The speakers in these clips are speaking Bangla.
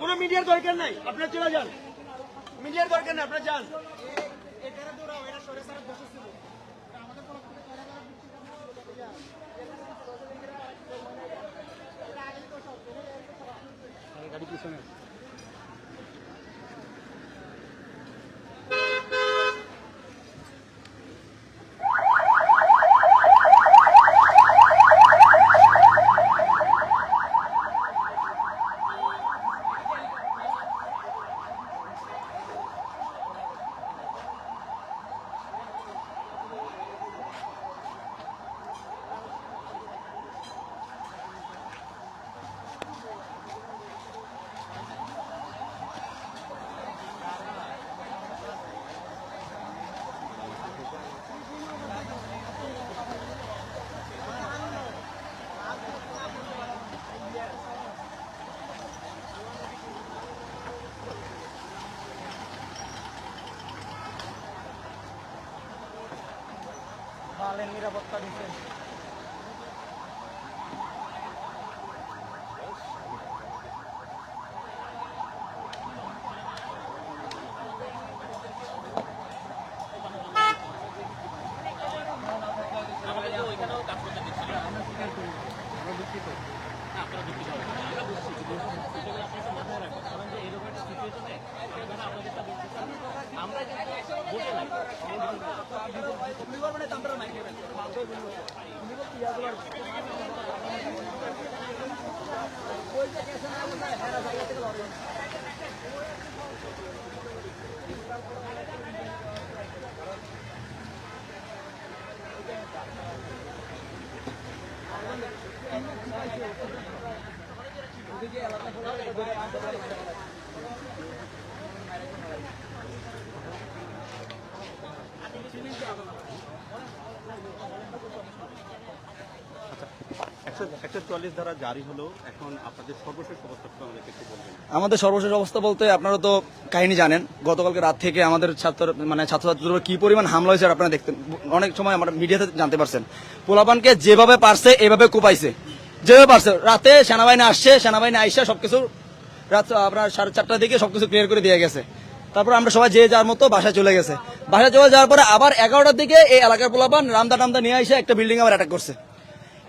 কোনো মিডিয়ার দরকার নাই? আপনার চলে যান। মিডিয়ার দরকার নাই আপনার যান। নিরাপত্তা দিচ্ছে একশো একশো চুয়াল্লিশ ধারা জারি হলো এখন আপনাদের সর্বশেষ অবস্থা একটু আমাদেরকে একটু বলবেন আমাদের সর্বশেষ অবস্থা বলতে আপনারা তো কাহিনী জানেন, গতকালকে রাত থেকে আমাদের ছাত্র মানে ছাত্রছাত্রীদের উপর কি পরিমাণ হামলা হয়েছে আপনারা দেখতেন অনেক সময় আমরা মিডিয়াতে জানতে পারছেন। পোলাপানকে যেভাবে পারছে, এভাবে কোপাইছে। যেভাবে পারছে। রাতে সেনাবাহিনী আসছে, সেনাবাহিনী আইসা সবকিছু রাত আপনার সাড়ে চারটার দিকে সবকিছু ক্লিয়ার করে দিয়ে গেছে। তারপর আমরা সবাই যে যার মতো বাসায় চলে গেছে। বাসায় চলে যাওয়ার পরে আবার এগারোটার দিকে এই এলাকার পোলাপান রামদা টামদা নিয়ে এসে একটা বিল্ডিং আবার অ্যাটাক করছে।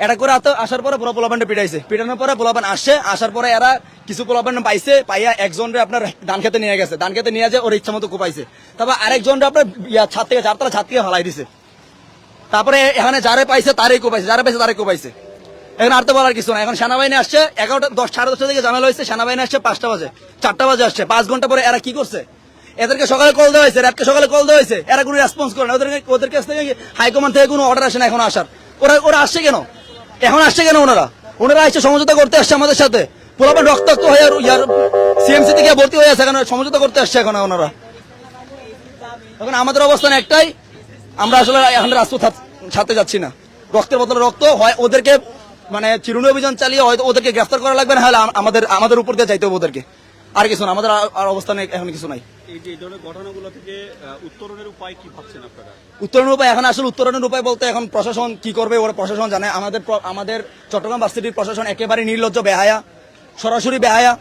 এটা করে আসার পরে পুরো পোলাপানটা পিটাইছে। পিটানোর পরে পোলাপান আসছে, আসার পরে এরা কিছু পোলাপান পাইছে, পাইয়া একজনরে আপনার ধান খেতে নিয়ে গেছে। ধান খেতে নিয়ে যে ওর ইচ্ছা মতো কোপাইছে। তারপর আরেকজনরে আপনার ছাদ থেকে চারতলা ছাদ থেকে ফালাই দিছে। তারপরে এখানে যারে পাইছে তারই কোপাইছে, যারে পাইছে তারে কোপাইছে। এখন আর তো বলার কিছু না এখন সেনাবাহিনী আসছে, এগারোটা দশ সাড়ে দশটা থেকে জানালা হয়েছে, সেনাবাহিনী আসছে পাঁচটা বাজে, চারটা বাজে আসছে। পাঁচ ঘণ্টা পরে এরা কি করছে? এদেরকে সকালে কল দেওয়া হয়েছে, রাতকে সকালে কল দেওয়া হয়েছে। এরা কোনো রেসপন্স করে না। ওদের ওদের কাছ থেকে হাইকমান্ড থেকে কোনো অর্ডার আসে না এখন আসার। ওরা ওরা আসছে কেন? এখন আসছে কেন ওনারা? ওনারা আসছে সমঝোতা করতে আসছে আমাদের সাথে। পুরোপুরি রক্তাক্ত হয়ে আর সিএমসি থেকে ভর্তি হয়ে আছে এখন, সমঝোতা করতে আসছে এখন ওনারা। এখন আমাদের অবস্থান একটাই, আমরা আসলে এখন রাজপথ ছাড়তে যাচ্ছি না। রক্তের বদলে রক্ত হয়, ওদেরকে মানে চিরুনি অভিযান চালিয়ে হয়তো ওদেরকে গ্রেফতার করা লাগবে না, হলে আমাদের আমাদের উপর দিয়ে যাইতে হবে ওদেরকে। আর কিছু না, আমাদের আর অবস্থানে এখন কিছু নাই। উত্তরণের উপায় এখন আসলে উত্তরণের উপায় বলতে এখন প্রশাসন কি করবে, ওরা প্রশাসন জানে। আমাদের আমাদের চট্টগ্রাম ভার্সিটির প্রশাসন একেবারে নির্লজ্জ, বেহায়া, সরাসরি বেহায়া।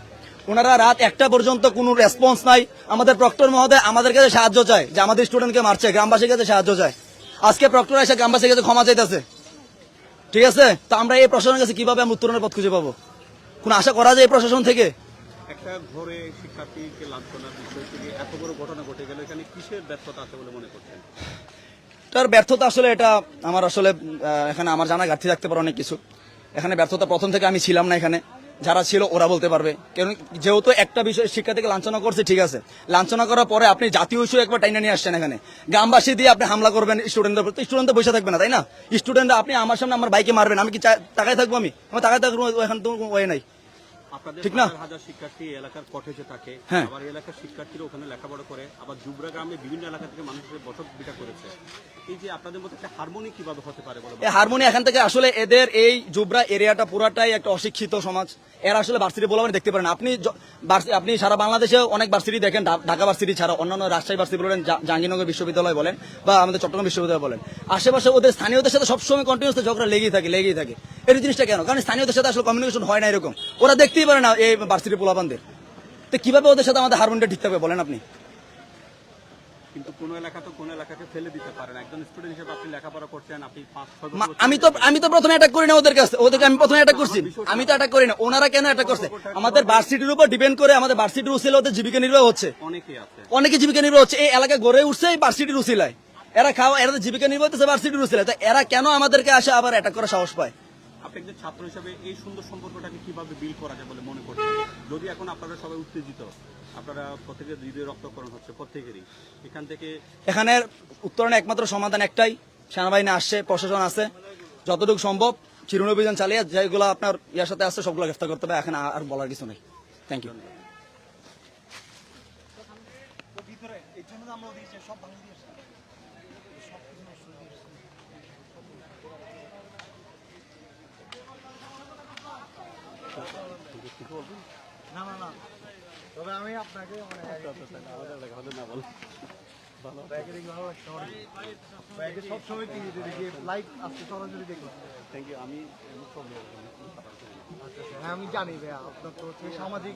ওনারা রাত একটা পর্যন্ত কোনো রেসপন্স নাই। আমাদের প্রক্টর মহোদয় আমাদের কাছে সাহায্য চায় যে আমাদের স্টুডেন্টকে মারছে, গ্রামবাসীর কাছে সাহায্য চায়। আজকে প্রক্টর এসে গ্রামবাসীর কাছে ক্ষমা চাইতেছে। ঠিক আছে? তো আমরা এই প্রশাসনের কাছে কীভাবে আমরা উত্তরণের পথ খুঁজে পাবো? কোন আশা করা যায় এই প্রশাসন থেকে? একটা ঘরে শিক্ষার্থীকে লাঞ্ছনার বিষয় থেকে এত বড় ঘটনা ঘটে গেল, এখানে কিসের ব্যর্থতা আছে বলে মনে করছেন? তার ব্যর্থতা আসলে এটা আমার আসলে এখানে আমার জানা ঘাটতি থাকতে পারে অনেক কিছু। এখানে ব্যর্থতা প্রথম থেকে আমি ছিলাম না এখানে। যারা ছিল ওরা বলতে পারবে। কারণ যেহেতু একটা বিষয় শিক্ষা থেকে লাঞ্ছনা করছে, ঠিক আছে। লাঞ্ছনা করার পরে আপনি জাতীয় ইস্যু একবার টাইনে নিয়ে আসছেন এখানে। গ্রামবাসী দিয়ে আপনি হামলা করবেন স্টুডেন্টদের উপর স্টুডেন্ট বসে থাকবে না, তাই না? স্টুডেন্ট আপনি আমার সামনে আমার বাইকে মারবেন, আমি কি তাকায় থাকব আমি? আমার তাকায় থাকব এখন তো ওয়ে নাই। ঠিক না? হাজার শিক্ষার্থী এলাকার কটেজে থাকে। হ্যাঁ। আবার এলাকার শিক্ষার্থীরা ওখানে লেখাপড়া করে আবার জুবরা গ্রামে বিভিন্ন এলাকা থেকে মানুষের বসত বিটা করেছে। এই যে আপনাদের মধ্যে একটা হারমোনি কীভাবে হতে পারে এই হারমোনি এখান থেকে আসলে এদের এই জুবরা এরিয়াটা পুরাটাই একটা অশিক্ষিত সমাজ। এরা আসলে ভার্সিটি বলে আপনি দেখতে পারেন আপনি আপনি সারা বাংলাদেশে অনেক ভার্সিটি দেখেন ঢাকা ভার্সিটি ছাড়া অন্যান্য রাজশাহী ভার্সিটি বলেন জাহাঙ্গীরনগর বিশ্ববিদ্যালয় বলেন বা আমাদের চট্টগ্রাম বিশ্ববিদ্যালয় বলেন। আশেপাশে ওদের স্থানীয়দের সাথে সবসময় কন্টিনিউস ঝগড়া লেগেই থাকে লেগেই থাকে। এই জিনিসটা কেন? কারণ স্থানীয়দের সাথে আসলে কমিউনিকেশন হয় না এরকম। ওরা দেখতেই পারে না এই ভার্সিটি পোলাপানদের। তো কীভাবে ওদের সাথে আমাদের হারমোনিটা ঠিক থাকবে বলেন আপনি? কিন্তু কোন এলাকা তো কোন এলাকাকে ফেলে দিতে পারেন একজন স্টুডেন্ট হিসেবে আপনি লেখাপড়া করছেন আপনি পাঁচ ছয় মা- বছর আমি তো আমি তো প্রথমে অ্যাটাক করি না ওদের কাছে ওদেরকে আমি প্রথমে অ্যাটাক করছি। আমি তো অ্যাটাক করি না ওনারা কেন অ্যাটাক করছে? আমাদের ভার্সিটির উপর ডিপেন্ড করে আমাদের ভার্সিটির ওদের জীবিকা নির্বাহ হচ্ছে। অনেকেই আছে। অনেকে জীবিকা নির্বাহ হচ্ছে। এই এলাকা গড়ে উঠছে এই ভার্সিটির এরা খাওয়া এরা জীবিকা নির্বাহ হচ্ছে ভার্সিটির উচিলায় তা এরা কেন আমাদেরকে আসে আবার অ্যাটাক করার সাহস পায়? আপনি একজন ছাত্র হিসেবে এই সুন্দর সম্পর্কটাকে কীভাবে বিল করা যায় বলে মনে করছেন? যদি এখন আপনারা সবাই উত্তেজিত আপনারা প্রত্যেকের হৃদয় রক্তকরণ হচ্ছে প্রত্যেকেরই এখান থেকে এখানে উত্তরণে একমাত্র সমাধান একটাই সেনাবাহিনী আসছে প্রশাসন আছে যতটুকু সম্ভব চিরুন অভিযান চালিয়ে যেগুলো আপনার ইয়ার সাথে আসছে সবগুলো গ্রেফতার করতে হবে এখন আর আর বলার কিছু নেই। থ্যাংক ইউ না না না। তবে আমি আপনাকে ব্যাগে দেখি ভালো। লাগছে আমার ব্যাগে সবসময় টিভিতে দেখি লাইভ আসছে সরাসরি দেখলাম। থ্যাংক ইউ আমি আমি জানি ভাইয়া। আপনার তো হচ্ছে সামাজিক